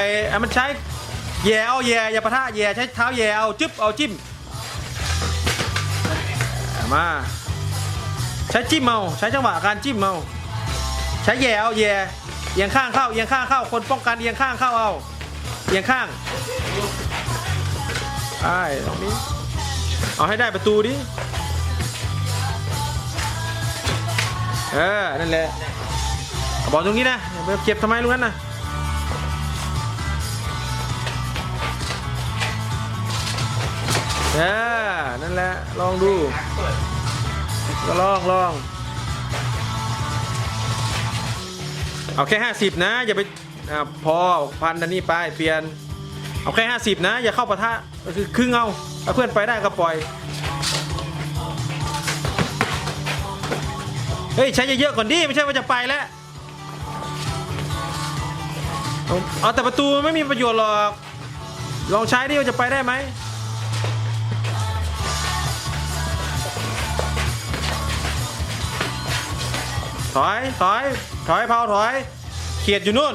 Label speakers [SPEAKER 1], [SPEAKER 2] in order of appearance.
[SPEAKER 1] ไอ้ไอ้มันใช้แย่เอาแย่อย่าปะทะแย่ใช้เท้าแย่เอาจึ๊บเอาจิ้มมา ใช้จิ้มเอาใช้จังหวะการจิ้มเอาใช้แย่เอาแย่เอียงข้างเข้าเอียงข้างเข้าคนป้องกันเอียงข้างเข้าเอาเอียงข้างไอ้ตรงนี้เอาให้ได้ประตูดิเออนั่นแหละบอลตรงนี้นะเก็บทำไมลูกนั้นนะ ออนั่นแหละ ลองดู ก็ลองลอง เอาแค่50นะ อย่าไปอาพอพันดันนี่ไป เปลี่ยน เอาแค่50นะ อย่าเข้าปะทะก็คือครึ่งเอาถ้าเพื่อนไปได้ก็ปล่อย เฮ้ย ใช้เยอะๆก่อนดิ ไม่ใช่ว่าจะไปแล้ว เอาเอาแต่ประตูไม่มีประโยชน์หรอก ลองใช้ดิว่าจะไปได้ไหม ถอย ถอย ถอยเผาถอย เขียดอยู่นู่น